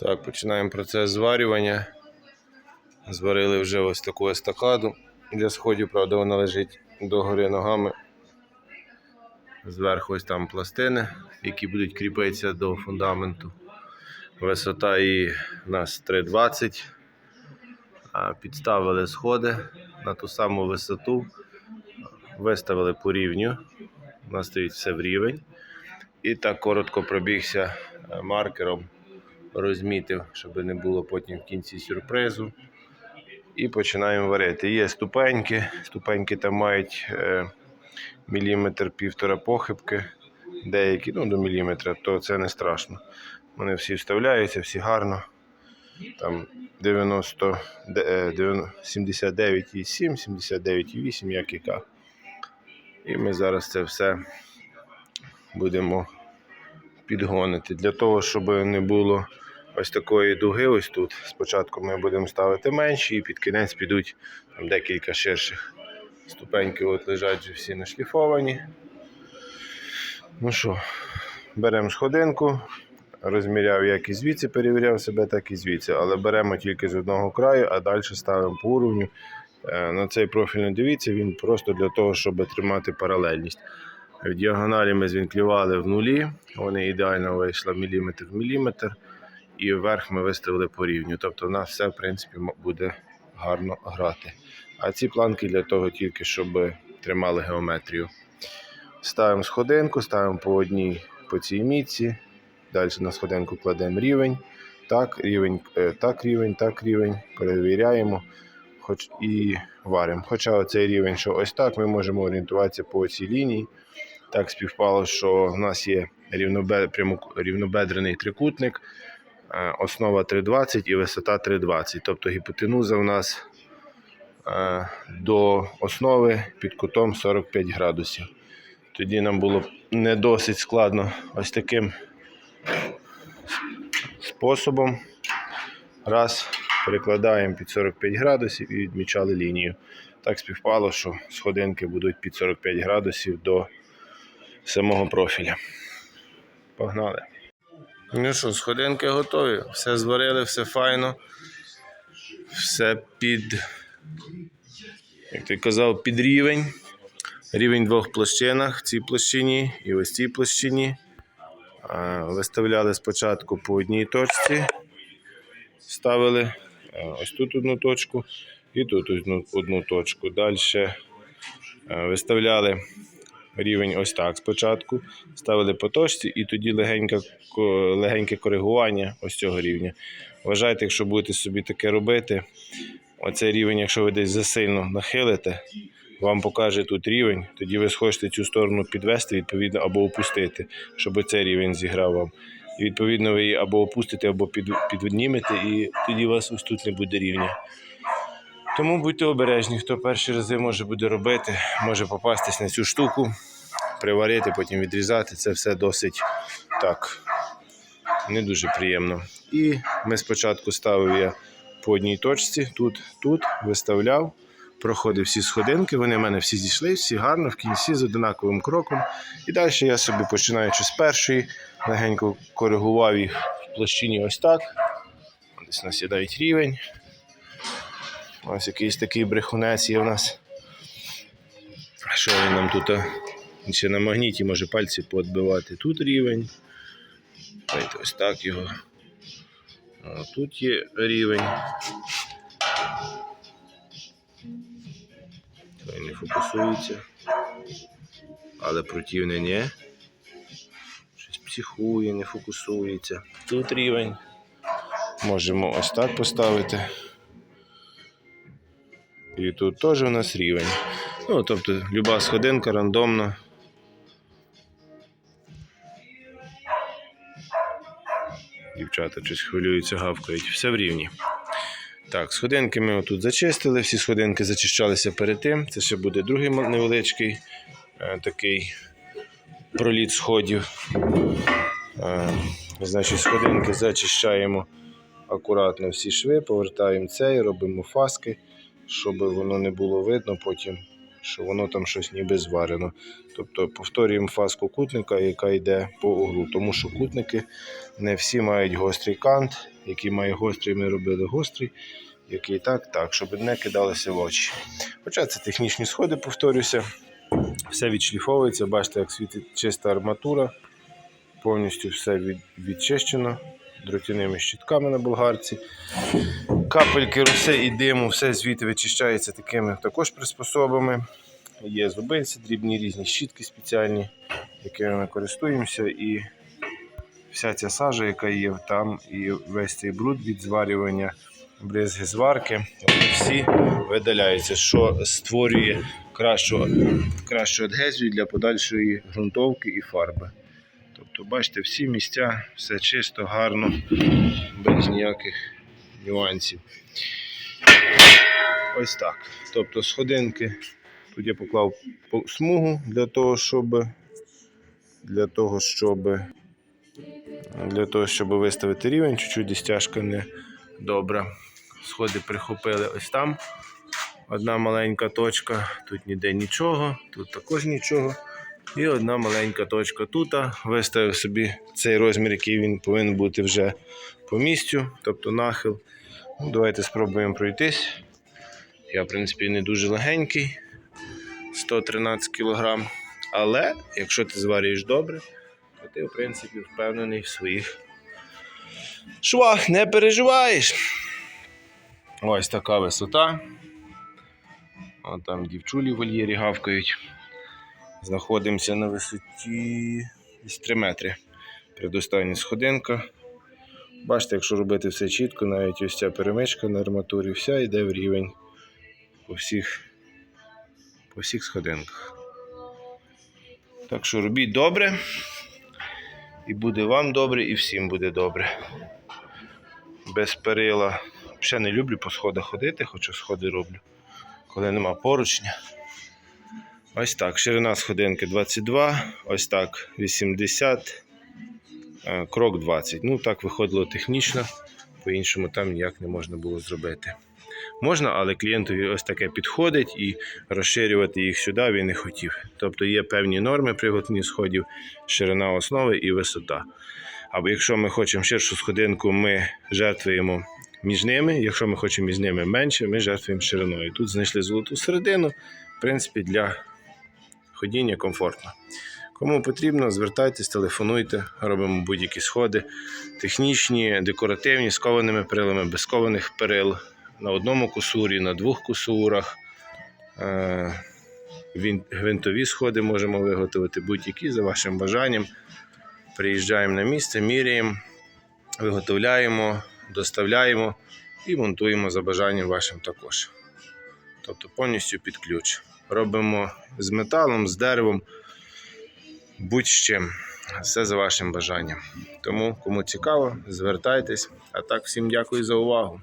Так, починаємо процес зварювання. Зварили вже ось таку естакаду для сходів, правда, вона лежить догори ногами. Зверху ось там пластини, які будуть кріпитися до фундаменту. Висота її у нас 3,20. Підставили сходи на ту саму висоту, виставили по рівню. У нас стоїть все в рівень. І так коротко пробігся е, маркером, розмітив, щоб не було потім в кінці сюрпризу. І починаємо варити. Є ступеньки. Ступеньки там мають е, міліметр півтора похибки, деякі ну, до міліметра, то це не страшно. Вони всі вставляються, всі гарно. Там 90, де- е, 90 79,7, 79,8, як яка. І ми зараз це все будемо підгонити. Для того, щоб не було ось такої дуги, ось тут. Спочатку ми будемо ставити менші і під кінець підуть там декілька ширших. Ступеньки от лежать вже всі нашліфовані. Ну що, беремо сходинку, розміряв як і звідси, перевіряв себе, так і звідси. Але беремо тільки з одного краю, а далі ставимо по уровню. Е, На цей профіль не дивіться, він просто для того, щоб тримати паралельність. В діагоналі ми звінклювали в нулі, вони ідеально вийшли міліметр в міліметр, і вверх ми виставили по рівню. Тобто у нас все в принципі буде гарно грати. А ці планки для того тільки, щоб тримали геометрію. Ставимо сходинку, ставимо по одній по цій мітці. Далі на сходинку кладемо рівень. Так, рівень, е, так, рівень, так, рівень. Перевіряємо хоч і варимо. Хоча оцей рівень, що ось так, ми можемо орієнтуватися по цій лінії. Так співпало, що в нас є рівнобедрений трикутник, е, основа 3,20 і висота 3,20. Тобто гіпотенуза у нас е, до основи під кутом 45 градусів. Тоді нам було не досить складно ось таким способом. Раз, перекладаємо під 45 градусів і відмічали лінію. Так співпало, що сходинки будуть під 45 градусів до самого профіля. Погнали. Ну що, сходинки готові. Все зварили, все файно. Все під, як ти казав, під рівень. Рівень двох площинах в цій площині і ось цій площині. Виставляли спочатку по одній точці, ставили е, ось тут одну точку і тут одну, одну точку. Далі виставляли рівень ось так спочатку, ставили по точці і тоді легеньке, легеньке коригування ось цього рівня. Вважайте, якщо будете собі таке робити, оцей рівень, якщо ви десь засильно нахилите, вам покаже тут рівень, тоді ви схочете цю сторону підвести, відповідно, або опустити, щоб цей рівень зіграв вам. І відповідно ви її або опустите, або під, піднімете, і тоді у вас ось тут не буде рівня. Тому будьте обережні, хто перші рази може буде робити, може попастись на цю штуку, приварити, потім відрізати. Це все досить так, не дуже приємно. І ми спочатку ставив я по одній точці, тут, тут виставляв, проходив всі сходинки, вони в мене всі зійшли, всі гарно, в кінці з одинаковим кроком. І далі я собі, починаючи з першої, легенько коригував їх в площині ось так. Десь у нас є навіть рівень. Ось якийсь такий брехунець є в нас. Що він нам тут? ще на магніті може пальці поотбивати. Тут рівень. Ось так його. Тут є рівень. Той не фокусується. Але противне ні. Щось психує, не фокусується. Тут рівень. Можемо ось так поставити. І тут теж у нас рівень. Ну, тобто, люба сходинка рандомна. Дівчата щось хвилюються, гавкають. Все в рівні. Так, сходинки ми отут зачистили, всі сходинки зачищалися перед тим. Це ще буде другий невеличкий е, такий проліт сходів. Е, значить, сходинки зачищаємо акуратно всі шви, повертаємо цей, робимо фаски, щоб воно не було видно потім, що воно там щось ніби зварено. Тобто повторюємо фаску кутника, яка йде по углу, тому що кутники не всі мають гострий кант, який має гострий, ми робили гострий, який так, так, щоб не кидалося в очі. Хоча це технічні сходи, повторюся. Все відшліфовується, бачите, як світить чиста арматура. Повністю все від, відчищено дротяними щітками на болгарці. Капельки роси і диму, все звідти вичищається такими також приспособами. Є зубинці, дрібні різні щітки спеціальні, якими ми користуємося. І вся ця сажа, яка є там, і весь цей бруд від зварювання бризги зварки, вони всі видаляються, що створює кращу, кращу адгезію для подальшої ґрунтовки і фарби. Тобто, бачите, всі місця, все чисто, гарно, без ніяких нюансів. Ось так. Тобто сходинки. Тут я поклав смугу для того, щоб для того, щоб для того, щоб виставити рівень, чуть-чуть стяжка не добра. Сходи прихопили ось там. Одна маленька точка, тут ніде нічого, тут також нічого. І одна маленька точка тут. Виставив собі цей розмір, який він повинен бути вже по місцю, тобто нахил. Ну, давайте спробуємо пройтись. Я, в принципі, не дуже легенький, 113 кг. Але якщо ти зварюєш добре, то ти, в принципі, впевнений в своїх швах, не переживаєш. Ось така висота. О, там дівчулі в вольєрі гавкають. Знаходимося на висоті 3 метри. Предостання сходинка. Бачите, якщо робити все чітко, навіть ось ця перемичка на арматурі, вся йде в рівень по всіх, по всіх сходинках. Так що робіть добре, і буде вам добре, і всім буде добре. Без перила. Ще не люблю по сходах ходити, хоча сходи роблю, коли нема поручня. Ось так. Ширина сходинки 22, ось так 80, е, крок 20. Ну, так виходило технічно, по-іншому там ніяк не можна було зробити. Можна, але клієнтові ось таке підходить і розширювати їх сюди він не хотів. Тобто є певні норми при готовні сходів, ширина основи і висота. Або якщо ми хочемо ширшу сходинку, ми жертвуємо між ними. Якщо ми хочемо між ними менше, ми жертвуємо шириною. Тут знайшли золоту середину, в принципі, для ходіння комфортно. Кому потрібно, звертайтесь, телефонуйте, робимо будь-які сходи. Технічні, декоративні, з кованими перилами, без кованих перил, на одному кусурі, на двох кусурах. Е, Гвинтові сходи можемо виготовити будь-які за вашим бажанням. Приїжджаємо на місце, міряємо, виготовляємо, доставляємо і монтуємо за бажанням вашим також. Тобто повністю під ключ. Робимо з металом, з деревом, будь-з чим. Все за вашим бажанням. Тому, кому цікаво, звертайтесь. А так, всім дякую за увагу.